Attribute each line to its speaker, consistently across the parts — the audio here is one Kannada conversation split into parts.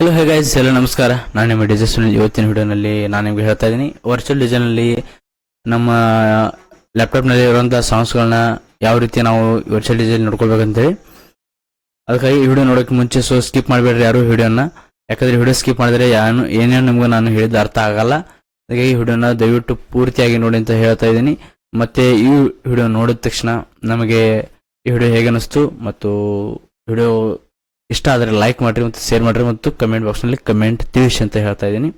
Speaker 1: ಹಲೋ ಹೇ ಗೈಸ್ ಎಲ್ಲ ನಮಸ್ಕಾರ. ನಾನು ನಿಮ್ಮ ಡಿಸೈನ್ ಇವತ್ತಿನ ವಿಡಿಯೋನಲ್ಲಿ ನಾನು ನಿಮಗೆ ಹೇಳ್ತಾ ಇದ್ದೀನಿ ವರ್ಚುವಲ್ ಡಿಸೈನಲ್ಲಿ ನಮ್ಮ ಲ್ಯಾಪ್ಟಾಪ್ನಲ್ಲಿ ಇರುವಂಥ ಸಾಂಗ್ಸ್ಗಳನ್ನ ಯಾವ ರೀತಿ ನಾವು ವರ್ಚುವಲ್ ಡಿಸೈನ್ ನೋಡ್ಕೊಳ್ಬೇಕಂತೇಳಿ. ಅದಕ್ಕಾಗಿ ಈ ವಿಡಿಯೋ ನೋಡೋಕ್ಕೆ ಮುಂಚೆ ಸೊ ಸ್ಕಿಪ್ ಮಾಡಬೇಡ್ರಿ ಯಾರು ವಿಡಿಯೋನ. ಯಾಕಂದರೆ ವಿಡಿಯೋ ಸ್ಕಿಪ್ ಮಾಡಿದ್ರೆ ಯಾನು, ಏನೇನು ನಿಮ್ಗೆ ನಾನು ಹೇಳಿದ ಅರ್ಥ ಆಗಲ್ಲ. ಈ ವಿಡಿಯೋನ ದಯವಿಟ್ಟು ಪೂರ್ತಿಯಾಗಿ ನೋಡಿ ಅಂತ ಹೇಳ್ತಾ ಇದ್ದೀನಿ ಮತ್ತು ಈ ವಿಡಿಯೋ ನೋಡಿದ ತಕ್ಷಣ ನಮಗೆ ಈ ವಿಡಿಯೋ ಹೇಗೆ ಅನಿಸ್ತು ಮತ್ತು ವಿಡಿಯೋ ಇಷ್ಟ ಆದರೆ ಲೈಕ್ ಮಾಡಿರಿ ಮತ್ತು ಶೇರ್ ಮಾಡಿರಿ ಮತ್ತು ಕಮೆಂಟ್ ಬಾಕ್ಸ್ನಲ್ಲಿ ಕಮೆಂಟ್ ತಿಳಿಸಿ ಅಂತ ಹೇಳ್ತಾ ಇದ್ದೀನಿ.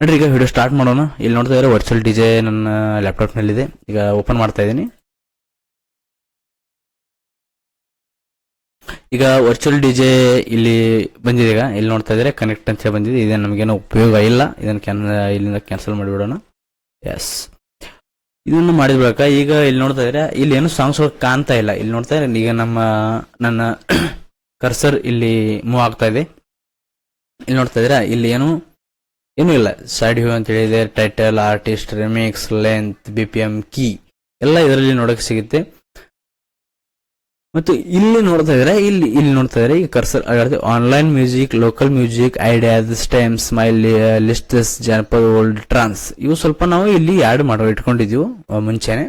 Speaker 1: ನೋಡ್ರಿ, ಈಗ ವಿಡಿಯೋ ಸ್ಟಾರ್ಟ್ ಮಾಡೋಣ. ಇಲ್ಲಿ ನೋಡ್ತಾ ಇದ್ದಾರೆ ವರ್ಚುವಲ್ ಡಿಜೆ ನನ್ನ ಲ್ಯಾಪ್ಟಾಪ್ನಲ್ಲಿದೆ ಈಗ ಓಪನ್ ಮಾಡ್ತಾ ಇದ್ದೀನಿ. ಈಗ ವರ್ಚುವಲ್ ಡಿಜೆ ಇಲ್ಲಿ ಬಂದಿದೆ ಈಗ. ಇಲ್ಲಿ ನೋಡ್ತಾ ಇದ್ರೆ ಕನೆಕ್ಟ್ ಅಂತ ಬಂದಿದೆ. ಇದೇನು ನಮಗೇನು ಉಪಯೋಗ ಇಲ್ಲ. ಇದನ್ನು ಕ್ಯಾನ್ ಇಲ್ಲಿಂದ ಕ್ಯಾನ್ಸಲ್ ಮಾಡಿಬಿಡೋಣ. ಎಸ್ ಇದನ್ನು ಮಾಡಿದ ಬಳಿಕ ಈಗ ಇಲ್ಲಿ ನೋಡ್ತಾ ಇದ್ರೆ ಇಲ್ಲಿ ಏನು ಸಾಂಗ್ಸ್ಗಳು ಕಾಣ್ತಾ ಇಲ್ಲ. ಇಲ್ಲಿ ನೋಡ್ತಾ ಇದ್ರೆ ಈಗ ನಮ್ಮ, ನನ್ನ ಕರ್ಸರ್ ಇಲ್ಲಿ ಮೂವ್ ಆಗ್ತಾ ಇದೆ. ಇಲ್ಲಿ ನೋಡ್ತಾ ಇದ್ದೀರಾ, ಇಲ್ಲಿ ಏನು, ಏನೂ ಇಲ್ಲ. ಸೈಡ್ ವ್ಯೂ ಅಂತ ಹೇಳಿದೆ title artist remix length B P M key ಎಲ್ಲ ಇದರಲ್ಲಿ ನೋಡಕ್ಕೆ ಸಿಗುತ್ತೆ. ಮತ್ತು ಇಲ್ಲಿ ನೋಡ್ತಾ ಇದ್ರೆ ಇಲ್ಲಿ ಇಲ್ಲಿ ನೋಡ್ತಾ ಇದ್ರೆ ಈ cursor online music local music ideas ಸ್ಟೈಮ್ smile lists ಜನಪದ ಓಲ್ಡ್ ಟ್ರಾನ್ಸ್ ಇವು ಸ್ವಲ್ಪ ನಾವು ಇಲ್ಲಿ ಆ್ಯಡ್ ಮಾಡೋ ಇಟ್ಕೊಂಡಿದ್ದೀವಿ ಮುಂಚೆನೆ.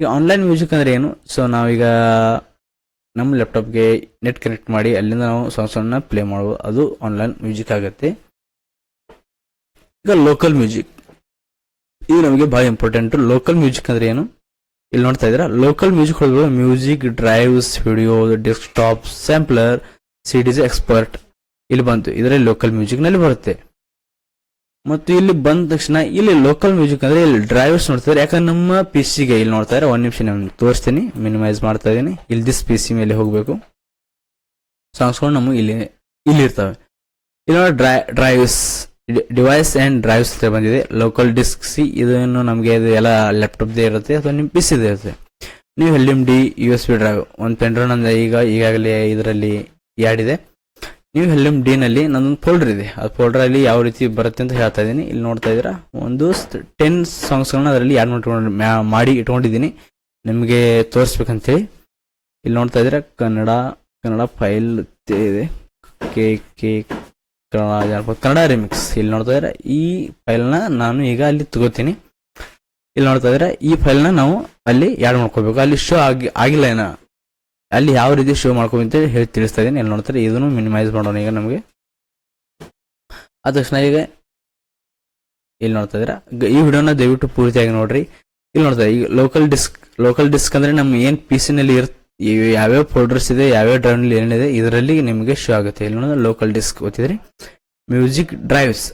Speaker 1: ಈಗ ಆನ್ಲೈನ್ ಮ್ಯೂಸಿಕ್ ಅಂದ್ರೆ ಏನು? ಸೊ ನಾವೀಗ ನಮ್ಮ ಲ್ಯಾಪ್ಟಾಪ್ಗೆ ನೆಟ್ ಕನೆಕ್ಟ್ ಮಾಡಿ ಅಲ್ಲಿಂದ ನಾವು ಸಾಂಗ್ಸನ್ನು ಪ್ಲೇ ಮಾಡ್ಬೋದು ಅದು ಆನ್ಲೈನ್ ಮ್ಯೂಸಿಕ್ ಆಗುತ್ತೆ. ಈಗ ಲೋಕಲ್ ಮ್ಯೂಸಿಕ್ ಇದು ನಮಗೆ ಭಾಳ ಇಂಪಾರ್ಟೆಂಟ್ ಲೋಕಲ್ ಮ್ಯೂಸಿಕ್ ಅಂದ್ರೆ ಏನು? ಇಲ್ಲಿ ನೋಡ್ತಾ ಇದ್ದೀರಾ? ಲೋಕಲ್ ಮ್ಯೂಸಿಕ್ ಒಳಗೆ music drives video desktop sampler CDs expert ಇಲ್ಲಿ ಬಂತು. ಇದರಲ್ಲಿ ಲೋಕಲ್ ಮ್ಯೂಸಿಕ್ನಲ್ಲಿ ಬರುತ್ತೆ. ಮತ್ತು ಇಲ್ಲಿ ಬಂದ ತಕ್ಷಣ ಇಲ್ಲಿ ಲೋಕಲ್ ಮ್ಯೂಸಿಕ್ ಅಂದ್ರೆ ಇಲ್ಲಿ ಡ್ರೈವರ್ಸ್ ನೋಡ್ತಾರೆ. ಯಾಕಂದ್ರೆ ನಮ್ಮ ಪಿ ಸಿಗೆ ಇಲ್ಲಿ ನೋಡ್ತಾರೆ ಒಂದ್ ನಿಮಿಷ ನಾನು ತೋರಿಸ್ತೀನಿ. ಮಿನಿಮೈಸ್ ಮಾಡ್ತಾ ಇದ್ದೀನಿ. ಇಲ್ಲಿ ದಿಸ್ ಪಿ ಸಿ ಮೇಲೆ ಹೋಗಬೇಕು. ಸಾಂಗ್ಸ್ಗಳು ನಮಗೆ ಇಲ್ಲಿ ಇಲ್ಲಿ ಇರ್ತವೆ. ಇಲ್ಲಿ ನೋಡಿ dry drives devices and drives ಅಂತ ಬಂದಿದೆ. ಲೋಕಲ್ ಡಿಸ್ಕ್ ಸಿ, ಇದನ್ನು ನಮಗೆ ಇದು ಎಲ್ಲ ಲ್ಯಾಪ್ಟಾಪ್ದೇ ಇರುತ್ತೆ ಅಥವಾ ನಿಮ್ಮ ಪಿ ಸಿದೇ ಇರುತ್ತೆ. ನೀವು L M D U S B drive ಒಂದು ಪೆಂಡ್ರೋನ್ ಅಂದರೆ ಈಗ, ಈಗಾಗಲೇ ಇದರಲ್ಲಿ ಇದೆ. ನೀವು ಎಲ್ ಎಂ ಡಿ ನಲ್ಲಿ ನನ್ನೊಂದು ಫೋಲ್ಡರ್ ಇದೆ. ಆ ಫೋಲ್ಡರ್ ಅಲ್ಲಿ ಯಾವ ರೀತಿ ಬರುತ್ತೆ ಅಂತ ಹೇಳ್ತಾ ಇದ್ದೀನಿ. ಇಲ್ಲಿ ನೋಡ್ತಾ ಇದ್ದೀರಾ? ಒಂದು ಟೆನ್ ಸಾಂಗ್ಸ್ಗಳನ್ನ ಅದರಲ್ಲಿ ಆಡ್ ಮಾಡ್ಕೊಂಡು ಮಾಡಿ ಇಟ್ಕೊಂಡಿದ್ದೀನಿ. ನಿಮಗೆ ತೋರಿಸ್ಬೇಕಂತೇಳಿ. ಇಲ್ಲಿ ನೋಡ್ತಾ ಇದ್ದೀರಾ? ಕನ್ನಡ ಕನ್ನಡ ಫೈಲ್ ಇದೆ. ಕೆ ಕೆ, ಕನ್ನಡ ರಿಮಿಕ್ಸ್ ಇಲ್ಲಿ ನೋಡ್ತಾ ಇದ್ದೀರಾ? ಈ ಫೈಲ್ನ ನಾನು ಈಗ ಅಲ್ಲಿ ತಗೋತೀನಿ. ಇಲ್ಲಿ ನೋಡ್ತಾ ಇದ್ದೀರಾ? ಈ ಫೈಲ್ನ ನಾವು ಅಲ್ಲಿ ಆ್ಯಡ್ ಮಾಡ್ಕೋಬೇಕು ಅಲ್ಲಿ ಶೋ ಆಗಿ ಆಗಿಲ್ಲ ಏನ. ಅಲ್ಲಿ ಯಾವ ರೀತಿ ಶೋ ಮಾಡ್ಕೊಂತ ಹೇಳಿ ತಿಳಿಸ್ತಾ ಇದ್ದೀನಿ. ಇಲ್ಲಿ ನೋಡ್ತಾರೆ ಇದನ್ನು ಮಿನಿಮೈಸ್ ಮಾಡೋಣ ಈಗ ನಮಗೆ. ಆದ ತಕ್ಷಣ ಈಗ ಇಲ್ಲಿ ನೋಡ್ತಾ ಇದ್ದೀರಾ? ಈ ವಿಡಿಯೋನ ದಯವಿಟ್ಟು ಪೂರ್ತಿಯಾಗಿ ನೋಡ್ರಿ. ಇಲ್ಲಿ ನೋಡ್ತಾ ಈಗ ಲೋಕಲ್ ಡಿಸ್ಕ್ ಲೋಕಲ್ ಡಿಸ್ಕ್ ಅಂದ್ರೆ ನಮ್ಮ ಏನ್ ಪಿ ನಲ್ಲಿ ಇರ್ ಯಾವ್ಯಾವ ಫೋಲ್ಡರ್ಸ್ ಇದೆ, ಯಾವ್ಯಾವ ಡ್ರೈವ್ನಲ್ಲಿ ಏನಿದೆ ಇದರಲ್ಲಿ ನಿಮಗೆ ಶೋ ಆಗುತ್ತೆ. ಇಲ್ಲಿ ನೋಡಿದ್ರೆ ಲೋಕಲ್ ಡಿಸ್ಕ್ ಓದಿದ್ರಿ ಮ್ಯೂಸಿಕ್ ಡ್ರೈವ್ಸ್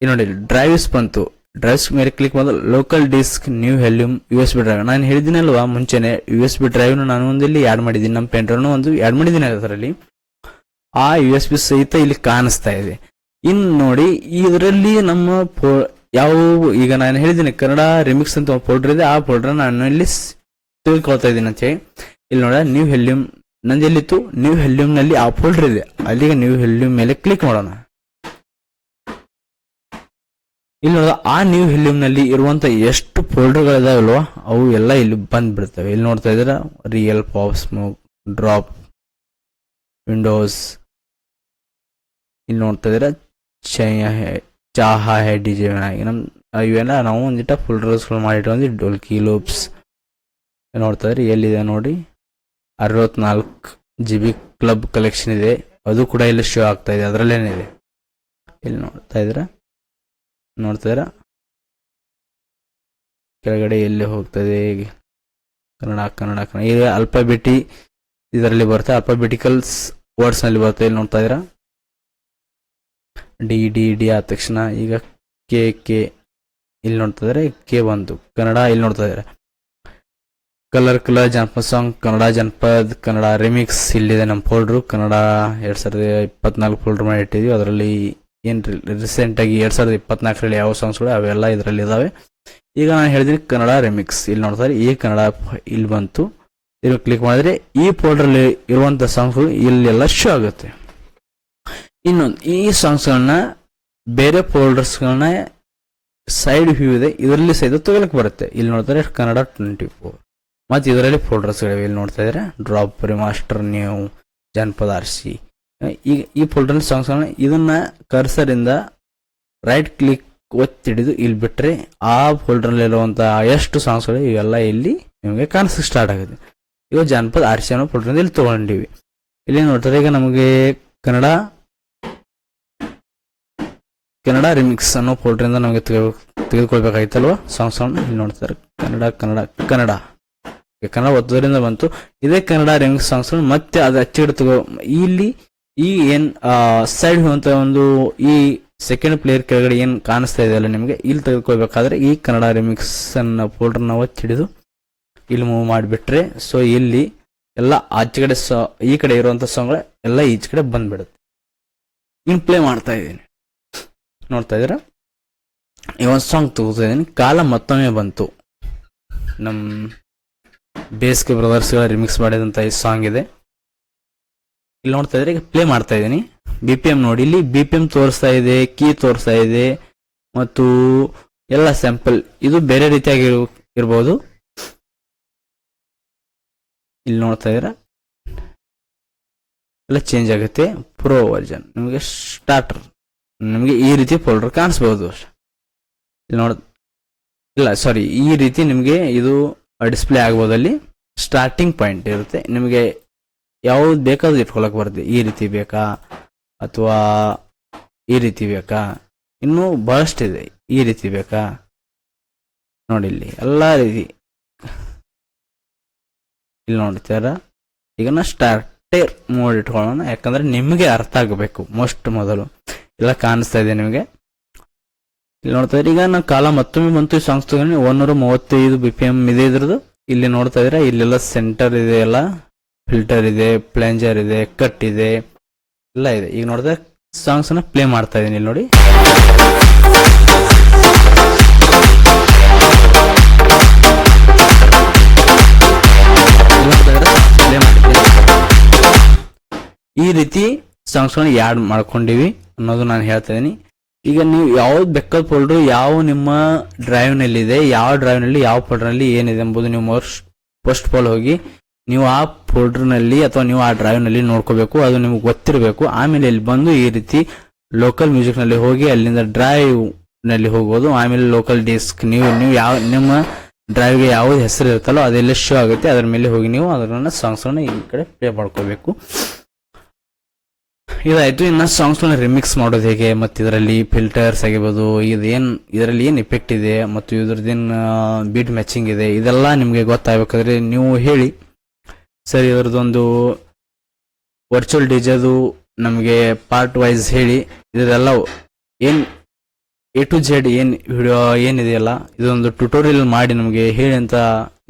Speaker 1: ಇಲ್ಲಿ ನೋಡಿ ಡ್ರೈವ್ಸ್ ಬಂತು. ಡ್ರೈವ್ಸ್ ಮೇಲೆ ಕ್ಲಿಕ್ ಮಾಡಿದ local disk new ಹೆಲ್ಯೂಮ್ U S B drive ನಾನು ಹೇಳಿದ್ದೀನಲ್ವಾ ಮುಂಚೆನೆ ಯು ಎಸ್ ಬಿ ಡ್ರೈವ್ ನಾನು ಒಂದಲ್ಲಿ ಆ್ಯಡ್ ಮಾಡಿದ್ದೀನಿ ನಮ್ಮ ಪೆಂಡ್ರನ್ನು ಒಂದು ಆ್ಯಡ್ ಮಾಡಿದ್ದೀನಿ ಅದರಲ್ಲಿ. ಆ ಯು ಎಸ್ ಬಿ ಸಹಿತ ಇಲ್ಲಿ ಕಾಣಿಸ್ತಾ ಇದೆ. ಇನ್ನು ನೋಡಿ, ಇದರಲ್ಲಿ ನಮ್ಮ ಪೋ, ಯಾವ, ಈಗ ನಾನು ಹೇಳಿದ್ದೀನಿ, ಕನ್ನಡ ರಿಮಿಕ್ಸ್ ಅಂತ ಫೋಲ್ಡರ್ ಇದೆ, ಆ ಫೋಲ್ಡರ್ ನಾನು ಇಲ್ಲಿ ತಿಳ್ಕೊಳ್ತಾ ಇದ್ದೀನಿ ಅಂತ ಹೇಳಿ. ಇಲ್ಲಿ ನೋಡ ನ್ಯೂ ಹೆಲ್ಯೂಮ್ ನಂದು ಎಲ್ಲಿತ್ತು? ನ್ಯೂ ಹೆಲ್ಯೂಮ್ನಲ್ಲಿ ಆ ಫೋಲ್ಡರ್ ಇದೆ. ಅಲ್ಲಿಗೆ ನ್ಯೂ ಹೆಲ್ಯೂಮ್ ಮೇಲೆ ಕ್ಲಿಕ್ ಮಾಡೋಣ. ಇಲ್ಲಿ ನೋಡಿದ, ಆ ನ್ಯೂ ಹೆಲ್ಯೂಮ್ ಇರುವಂಥ ಎಷ್ಟು ಫೋಲ್ಡರ್ಗಳಿದಾವಲ್ವ ಅವು ಎಲ್ಲ ಇಲ್ಲಿ ಬಂದ್ಬಿಡ್ತವೆ. ಇಲ್ಲಿ ನೋಡ್ತಾ ಇದ್ದೀರಾ real pop smoke drop windows ಇಲ್ಲಿ ನೋಡ್ತಾ ಇದ್ದೀರಾ, ಚಯ, ಚಹಾ ಚಾಹ ಹೆ ಡಿ ಜೆ ನಮ್ಮ ಇವೆಲ್ಲ ನಾವು ಒಂದಿಟ್ಟ ಫೋಲ್ಡರ್ಸ್ಗಳು ಡೋಲ್ ಡೊಲ್ಕಿ ಲೂಪ್ಸ್ ನೋಡ್ತಾ ಇದ್ರಿ ಎಲ್ಲಿದೆ ನೋಡಿ. ಅರವತ್ನಾಲ್ಕು ಜಿ ಬಿ ಕ್ಲಬ್ ಕಲೆಕ್ಷನ್ ಇದೆ. ಅದು ಕೂಡ ಇಲ್ಲಿ ಶೋ ಆಗ್ತಾ ಇದೆ. ಅದರಲ್ಲೇನಿದೆ. ಇಲ್ಲಿ ನೋಡ್ತಾ ಇದ್ದೀರಾ. ನೋಡ್ತಾ ಇದ್ದೀರಾ ಕೆಳಗಡೆ ಎಲ್ಲಿ ಹೋಗ್ತದೆ ಕನ್ನಡ ಕನ್ನಡ ಕನ್ನಡ. ಈಗ ಅಲ್ಫಾಬೆಟಿ ಇದರಲ್ಲಿ ಬರುತ್ತೆ. ಅಲ್ಫಾಬೆಟಿಕಲ್ಸ್ ವರ್ಡ್ಸ್ನಲ್ಲಿ ಬರುತ್ತೆ. ಇಲ್ಲಿ ನೋಡ್ತಾ ಇದ್ದೀರಾ? ಡಿ ಡಿ ಡಿ ಆದ ತಕ್ಷಣ ಈಗ ಕೆ ಕೆ. ಇಲ್ಲಿ ನೋಡ್ತಾ ಇದ್ದಾರೆ? ಕೆ ಒಂದು. ಕನ್ನಡ ಇಲ್ಲಿ ನೋಡ್ತಾ ಇದ್ದಾರೆ? ಕಲರ್ ಕಲರ್, ಜನಪದ ಸಾಂಗ್ ಕನ್ನಡ ಜನಪದ, ಕನ್ನಡ ರಿಮಿಕ್ಸ್ ಇಲ್ಲಿದೆ ನಮ್ಮ ಫೋಲ್ಡ್ರು ಕನ್ನಡ ಎರಡ್ ಸಾವಿರದ ಇಪ್ಪತ್ನಾಲ್ಕು ಫೋಲ್ಡ್ರ್ ಮಾಡಿ ಇಟ್ಟಿದ್ವಿ ಅದರಲ್ಲಿ ಏನು ರೀಸೆಂಟ್ ಆಗಿ ಎರಡ್ ಸಾವಿರದ ಇಪ್ಪತ್ನಾಲ್ಕರಲ್ಲಿ ಯಾವ ಸಾಂಗ್ಸ್ಗಳು ಅವೆಲ್ಲ ಇದರಲ್ಲಿ ಇದ್ದಾವೆ ಈಗ ನಾನು ಹೇಳಿದ್ದೀನಿ ಕನ್ನಡ ರೆಮಿಕ್ಸ್ ಇಲ್ಲಿ ನೋಡ್ತಾರೆ ಈ ಕನ್ನಡ ಇಲ್ಲಿ ಬಂತು. ಇಲ್ಲಿ ಕ್ಲಿಕ್ ಮಾಡಿದ್ರೆ ಈ ಫೋಲ್ಡರ್ ಇರುವಂತ ಸಾಂಗ್ಸ್ಗಳು ಇಲ್ಲೆಲ್ಲ ಶೋ ಆಗುತ್ತೆ. ಇನ್ನೊಂದು, ಈ ಸಾಂಗ್ಸ್ಗಳನ್ನ ಬೇರೆ ಫೋಲ್ಡರ್ಸ್ಗಳನ್ನ ಸೈಡ್ ವ್ಯೂ ಇದೆ, ಇದರಲ್ಲಿ ಸಹಿತ ತಗೊಳಕ್ ಬರುತ್ತೆ. ಇಲ್ಲಿ ನೋಡ್ತಾರೆ ಕನ್ನಡ ಟ್ವೆಂಟಿ ಫೋರ್ ಮತ್ತು ಇದರಲ್ಲಿ ಫೋಲ್ಡರ್ಸ್ಗಳಿವೆ ಇಲ್ಲಿ ನೋಡ್ತಾ ಇದ್ರೆ ಡ್ರಾಪ್ ಮಾಸ್ಟರ್ ನ್ಯೂ ಜನಪದ ಆರ್ಸಿ ಈಗ ಈ ಫೋಲ್ಡರ್ ಸಾಂಗ್ಸ್ ಇದನ್ನ ಕರ್ಸರ್ ಇಂದ ರೈಟ್ ಕ್ಲಿಕ್ ಒತ್ತಿಡಿದು ಇಲ್ಲಿ ಬಿಟ್ರೆ ಆ ಫೋಲ್ಡರ್ ಇರುವಂತಹ ಎಷ್ಟು ಸಾಂಗ್ಸ್ಗಳು ಇವೆಲ್ಲ ಇಲ್ಲಿ ನಿಮಗೆ ಕಾಣಿಸಕ್ಕೆ ಸ್ಟಾರ್ಟ್ ಆಗುತ್ತೆ. ಇವಾಗ ಜಾನಪದ ಆರ್ಸಿ ಫೋಲ್ಡರ್ ಇಲ್ಲಿ ತಗೊಂಡಿವಿ. ಇಲ್ಲಿ ನೋಡ್ತಾರೆ ಈಗ ನಮಗೆ ಕನ್ನಡ ಕನ್ನಡ ರಿಮಿಕ್ಸ್ ಅನ್ನೋ ಫೋಲ್ಡರ್ ಇಂದ ನಮಗೆ ತೆಗೆದು ತೆಗೆದುಕೊಳ್ಬೇಕಾಗಿತ್ತಲ್ವ? ಸಾಂಗ್ಸ್ ಇಲ್ಲಿ ನೋಡ್ತಾರೆ. ಕನ್ನಡ ಕನ್ನಡ ಕನ್ನಡ. ಕನ್ನಡ ಒತ್ತೋದ್ರಿಂದ ಬಂತು. ಇದೇ ಕನ್ನಡ ರಿಮಿಕ್ಸ್ ಸಾಂಗ್ಸ್ ಮತ್ತೆ ಅದು ಅಚ್ಚಿಡ್ತು ಇಲ್ಲಿ ಈ ಏನ್ ಸೈಡ್ ಅಂತ ಒಂದು ಈ ಸೆಕೆಂಡ್ ಪ್ಲೇಯರ್ ಕೆಳಗಡೆ ಏನ್ ಕಾಣಿಸ್ತಾ ಇದೆಯಲ್ಲ ನಿಮಗೆ, ಇಲ್ಲಿ ತೆಗೆದುಕೊಳ್ಬೇಕಾದ್ರೆ ಈ ಕನ್ನಡ ರಿಮಿಕ್ಸ್ ಅನ್ನ ಫೋಲ್ಡರ್ ನಾವು ಒತ್ತಿಡಿದು ಇಲ್ಲಿ ಮೂವ್ ಮಾಡಿಬಿಟ್ರೆ ಸೊ ಇಲ್ಲಿ ಎಲ್ಲ ಆಚೆ ಕಡೆ ಈ ಕಡೆ ಇರುವಂತ ಸಾಂಗ್ ಎಲ್ಲ ಈಚೆ ಕಡೆ ಬಂದ್ಬಿಡುತ್ತೆ. ಇನ್ನು ಪ್ಲೇ ಮಾಡ್ತಾ ಇದ್ದೀನಿ. ನೋಡ್ತಾ ಇದ್ದೀರಾ? ಈ ಒಂದು ಸಾಂಗ್ ತಗೋತಾ ಇದ್ದೀನಿ. ಕಾಲ ಮತ್ತೊಮ್ಮೆ ಬಂತು. ನಮ್ಮ ಬೇಸಿಗೆ ಬ್ರದರ್ಸ್ಗಳ ರಿಮಿಕ್ಸ್ ಮಾಡಿದಂಥ ಈ ಸಾಂಗ್ ಇದೆ. ಇಲ್ಲಿ ನೋಡ್ತಾ ಇದ್ರೆ ಪ್ಲೇ ಮಾಡ್ತಾ ಇದ್ದೀನಿ. ಬಿ ಪಿ ಎಂ ನೋಡಿ, ಇಲ್ಲಿ ಬಿ ಪಿ ಎಂ ತೋರಿಸ್ತಾ ಇದೆ ಕೀ ತೋರಿಸ್ತಾ ಇದೆ, ಮತ್ತು ಎಲ್ಲ ಸ್ಯಾಂಪಲ್ ಇದು ಬೇರೆ ರೀತಿಯಾಗಿ ಇರು- ಇರ್ಬೋದು. ಇಲ್ಲಿ ನೋಡ್ತಾ ಇದ್ದೀರಾ ಎಲ್ಲ ಚೇಂಜ್ ಆಗುತ್ತೆ. ಪ್ರೋ ವರ್ಜನ್ ನಿಮಗೆ ಸ್ಟಾರ್ಟರ್ ನಿಮಗೆ ಈ ರೀತಿ ಫೋಲ್ಡರ್ ಕಾಣಿಸ್ಬೋದು ಇಲ್ಲಿ ನೋಡ, ಇಲ್ಲ ಸಾರಿ ಈ ರೀತಿ ನಿಮಗೆ ಇದು ಡಿಸ್ಪ್ಲೇ ಆಗ್ಬೋದು ಅಲ್ಲಿ. ಸ್ಟಾರ್ಟಿಂಗ್ ಪಾಯಿಂಟ್ ಇರುತ್ತೆ. ನಿಮಗೆ ಯಾವ್ದು ಬೇಕಾದ್ರೂ ಇಟ್ಕೊಳಕ್ ಬರುತ್ತೆ. ಈ ರೀತಿ ಬೇಕಾ? ಅಥವಾ ಈ ರೀತಿ ಬೇಕಾ? ಇನ್ನೂ ಬಹಳಷ್ಟಿದೆ ಈ ರೀತಿ ಬೇಕಾ? ನೋಡಿ ಇಲ್ಲಿ. ಎಲ್ಲ ರೀತಿ. ಇಲ್ಲಿ ನೋಡ್ತಾರ ಈಗ ನಾ ಸ್ಟಾರ್ಟರ್ ಮೋಡ್ ಇಟ್ಕೊಳ್ಳೋಣ. ಯಾಕಂದ್ರೆ ನಿಮಗೆ ಅರ್ಥ ಆಗಬೇಕು ಮೋಸ್ಟ್ ಮೊದಲು. ಎಲ್ಲ ಕಾಣಿಸ್ತಾ ಇದೆ ನಿಮಗೆ? ಇಲ್ಲಿ ನೋಡ್ತಾ ಇದ್ರೆ ಈಗ ನಾವು ಕಾಲ ಮತ್ತೊಮ್ಮೆ ಬಂತು. ಸಾಂಗ್ಸ್ ತಗೊಂಡು ಒಂದೂರ ಮೂವತ್ತೈದು ಬಿ ಪಿ ಎಂ ಇದೆ ಇದ್ರದ್ದು. ಇಲ್ಲಿ ನೋಡ್ತಾ ಇದ್ರೆ ಇಲ್ಲೆಲ್ಲ ಸೆಂಟರ್ ಇದೆ ಎಲ್ಲ. ಫಿಲ್ಟರ್ ಇದೆ ಪ್ಲೇಂಜರ್ ಇದೆ ಕಟ್ ಇದೆ, ಎಲ್ಲ ಇದೆ. ಈಗ ನೋಡಿದ್ರೆ ಸಾಂಗ್ಸ್ ಅನ್ನ ಪ್ಲೇ ಮಾಡ್ತಾ ಇದೀನಿ ಇಲ್ಲಿ ನೋಡಿ. ಈ ರೀತಿ ಸಾಂಗ್ಸ್ಗಳನ್ನ ಯಾಡ್ ಮಾಡ್ಕೊಂಡಿವಿ ಅನ್ನೋದು ನಾನು ಹೇಳ್ತಾ ಇದೀನಿ. ಈಗ ನೀವು ಯಾವ್ದು ಬೆಕ್ಕದ ಫೋಲ್ಡರ್ ಯಾವ ನಿಮ್ಮ ಡ್ರೈವ್ನಲ್ಲಿ ಇದೆ ಯಾವ ಡ್ರೈವ್ನಲ್ಲಿ, ಯಾವ ಫೋಲ್ಡರ್ನಲ್ಲಿ ಏನಿದೆ ಎಂಬುದು ನೀವು ಫಸ್ಟ್ ಫಾಲ್ ಹೋಗಿ ನೀವು ಆ ಫೋಲ್ಡರ್ನಲ್ಲಿ ಅಥವಾ ನೀವು ಆ ಡ್ರೈವ್ನಲ್ಲಿ ನೋಡ್ಕೋಬೇಕು, ಅದು ನಿಮ್ಗೆ ಗೊತ್ತಿರಬೇಕು. ಆಮೇಲೆ ಇಲ್ಲಿ ಬಂದು ಈ ರೀತಿ ಲೋಕಲ್ ಮ್ಯೂಸಿಕ್ನಲ್ಲಿ ಹೋಗಿ ಅಲ್ಲಿಂದ ಡ್ರೈವ್ನಲ್ಲಿ ಹೋಗೋದು ಆಮೇಲೆ ಲೋಕಲ್ ಡಿಸ್ಕ್, ನೀವು ನೀವು ಯಾವ, ನಿಮ್ಮ ಡ್ರೈವ್ಗೆ ಯಾವ್ದು ಹೆಸರು ಇರುತ್ತಲ್ಲೋ ಅದೆಲ್ಲ ಶೋ ಆಗುತ್ತೆ. ಅದ್ರ ಮೇಲೆ ಹೋಗಿ ನೀವು ಅದನ್ನ ಸಾಂಗ್ಸ್ ಅನ್ನ ಈ ಕಡೆ ಪ್ಲೇ ಮಾಡ್ಕೋಬೇಕು. ಇದಾಯ್ತು. ಇನ್ನು ಸಾಂಗ್ಸ್ ರಿಮಿಕ್ಸ್ ಮಾಡೋದು ಹೇಗೆ? ಮತ್ತು ಇದರಲ್ಲಿ ಫಿಲ್ಟರ್ಸ್ ಆಗಿರ್ಬೋದು ಇದೇನ್ ಇದರಲ್ಲಿ ಏನು ಇಫೆಕ್ಟ್ ಇದೆ? ಮತ್ತು ಇದ್ರದ್ದೇನ್ ಬೀಟ್ ಮ್ಯಾಚಿಂಗ್ ಇದೆ? ಇದೆಲ್ಲ ನಿಮಗೆ ಗೊತ್ತಾಗಬೇಕಾದ್ರೆ ನೀವು ಹೇಳಿ. ಸರ್ ಇದ್ರದ್ದೊಂದು ವರ್ಚುವಲ್ ಡಿಜೆದು ನಮಗೆ ಪಾರ್ಟ್ ವೈಸ್ ಹೇಳಿ ಇದೆಲ್ಲ ಏನು ಎ ಟು ಜೆಡ್ ಏನು ವಿಡಿಯೋ ಏನಿದೆಯಲ್ಲ, ಇದೊಂದು ಟ್ಯುಟೋರಿಯಲ್ ಮಾಡಿ ನಮಗೆ ಹೇಳಿ ಅಂತ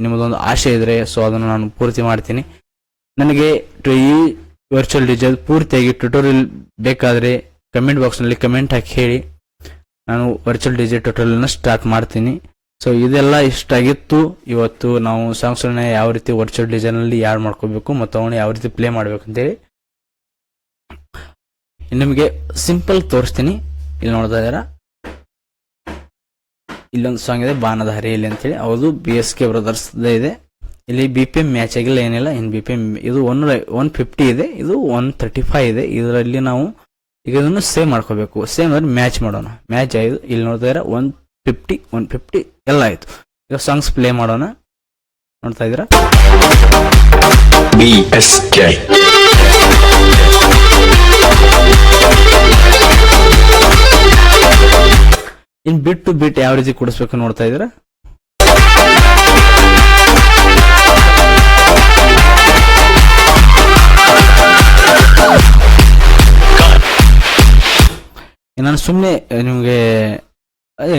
Speaker 1: ನಿಮ್ಮದೊಂದು ಆಸೆ ಇದ್ರೆ ಸೊ ಅದನ್ನು ನಾನು ಪೂರ್ತಿ ಮಾಡ್ತೀನಿ. ನನಗೆ ಟು ಈ ವರ್ಚುವಲ್ ಡಿಜೆಲ್ ಪೂರ್ತಿಯಾಗಿ ಟ್ಯುಟೋರಿಯಲ್ ಬೇಕಾದರೆ ಕಮೆಂಟ್ ಬಾಕ್ಸ್ನಲ್ಲಿ ಕಮೆಂಟ್ ಹಾಕಿ ಹೇಳಿ. ನಾನು ವರ್ಚುವಲ್ ಡಿಜೆ ಟ್ಯುಟೋರಿಯಲ್ನ ಸ್ಟಾರ್ಟ್ ಮಾಡ್ತೀನಿ. ಸೊ ಇದೆಲ್ಲ ಇಷ್ಟಾಗಿತ್ತು ಇವತ್ತು ನಾವು ಸಾಂಗ್ಸ್ ಯಾವ ರೀತಿ ವರ್ಚುವಲ್ ಡಿಸೈನ್ ಅಲ್ಲಿ ಯಾಡ್ ಮಾಡ್ಕೋಬೇಕು ಮತ್ತು ಅವನು ಯಾವ ರೀತಿ ಪ್ಲೇ ಮಾಡ್ಬೇಕು ಅಂತೇಳಿ ನಿಮಗೆ ಸಿಂಪಲ್ ತೋರಿಸ್ತೀನಿ. ಇಲ್ಲಿ ನೋಡ್ತಾ ಇದ್ದೀರಾ? ಇಲ್ಲೊಂದು ಸಾಂಗ್ ಇದೆ ಬಾನದ ಹರಿಯಲ್ಲಿ ಅಂತೇಳಿ. ಹೌದು ಬಿ ಎಸ್ ಕೆ ಬ್ರದರ್ಸ್ ಇದೆ. ಇಲ್ಲಿ ಬಿ ಪಿ ಎಂ ಮ್ಯಾಚ್ ಆಗಿಲ್ಲ, ಏನಿಲ್ಲ. ಇನ್ ಬಿ ಪಿ ಎಂ ಇದು ಒನ್ ಒನ್ ಫಿಫ್ಟಿ ಇದೆ. ಇದು ಒನ್ ತರ್ಟಿ ಫೈವ್ ಇದೆ. ಇದರಲ್ಲಿ ನಾವು ಈಗ ಇದನ್ನು ಸೇವ್ ಮಾಡ್ಕೋಬೇಕು. ಸೇವ್ ಅಂದ್ರೆ ಮ್ಯಾಚ್ ಮಾಡೋಣ. ಮ್ಯಾಚ್ ಆಯ್ತು ಇಲ್ಲಿ ನೋಡ್ತಾ ಇದ್ರೆ ಒನ್ ಫಿಫ್ಟಿ ಒನ್ ಫಿಫ್ಟಿ ಎಲ್ಲ ಆಯ್ತು. ಈಗ ಸಾಂಗ್ಸ್ ಪ್ಲೇ ಮಾಡೋಣ. ನೋಡ್ತಾ ಇದ್ದೀರಾ?
Speaker 2: ಕೆ
Speaker 1: ಇನ್ ಬಿಟ್ ಟು ಬಿಟ್ ಯಾವ ರೀತಿ ಕೊಡಿಸ್ಬೇಕು ನೋಡ್ತಾ ಇದ್ದೀರಾ? ನಾನು ಸುಮ್ಮನೆ ನಿಮಗೆ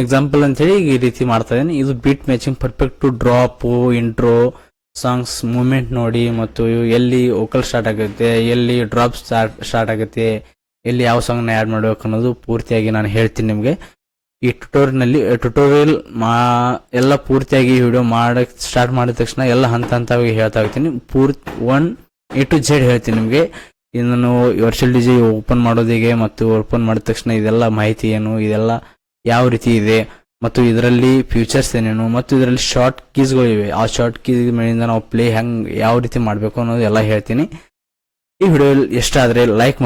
Speaker 1: ಎಕ್ಸಾಂಪಲ್ ಅಂತ ಹೇಳಿ ಈ ರೀತಿ ಮಾಡ್ತಾ ಇದ್ದೀನಿ. ಇದು beat matching perfect drop intro songs moment ನೋಡಿ ಮತ್ತು ಎಲ್ಲಿ ವೋಕಲ್ ಸ್ಟಾರ್ಟ್ ಆಗುತ್ತೆ, ಎಲ್ಲಿ ಡ್ರಾಪ್ ಸ್ಟಾರ್ಟ್ ಸ್ಟಾರ್ಟ್ ಆಗುತ್ತೆ, ಎಲ್ಲಿ ಯಾವ ಸಾಂಗ್ನ ಆ್ಯಡ್ ಮಾಡಬೇಕು ಅನ್ನೋದು ಪೂರ್ತಿಯಾಗಿ ನಾನು ಹೇಳ್ತೀನಿ ನಿಮಗೆ. ಈ ಟ್ಯುಟೋರಿಯಲ್ನಲ್ಲಿ ಟ್ಯುಟೋರಿಯಲ್ ಮಾ, ಎಲ್ಲ ಪೂರ್ತಿಯಾಗಿ ವಿಡಿಯೋ ಮಾಡಕ್ಕೆ ಸ್ಟಾರ್ಟ್ ಮಾಡಿದ ತಕ್ಷಣ ಎಲ್ಲ ಹಂತ ಹಂತವಾಗಿ ಹೇಳ್ತಾ ಹೋಗ್ತೀನಿ. ಪೂರ್ತಿ ಒನ್ ಎ ಟು ಜೆಡ್ ಹೇಳ್ತೀನಿ ನಿಮಗೆ. ಇದನ್ನು ವರ್ಚುವಲ್ ಡಿಜಿ ಓಪನ್ ಮಾಡೋದಿಗೆ ಮತ್ತು ಓಪನ್ ಮಾಡಿದ ತಕ್ಷಣ ಇದೆಲ್ಲ ಮಾಹಿತಿ ಏನು, ಇದೆಲ್ಲ ಯಾವ ರೀತಿ ಇದೆ ಮತ್ತು ಇದರಲ್ಲಿ ಫ್ಯೂಚರ್ಸ್ ಏನೇನು ಮತ್ತು ಇದರಲ್ಲಿ ಶಾರ್ಟ್ ಕೀಸ್ಗಳಿವೆ ಆ ಶಾರ್ಟ್ ಕೀಸ್ ಮೇಲಿಂದ ನಾವು ಪ್ಲೇ ಹೆಂಗ್, ಯಾವ ರೀತಿ ಮಾಡಬೇಕು ಅನ್ನೋದು ಎಲ್ಲ ಹೇಳ್ತೀನಿ. ಈ ವಿಡಿಯೋ ಎಷ್ಟಾದರೆ ಲೈಕ್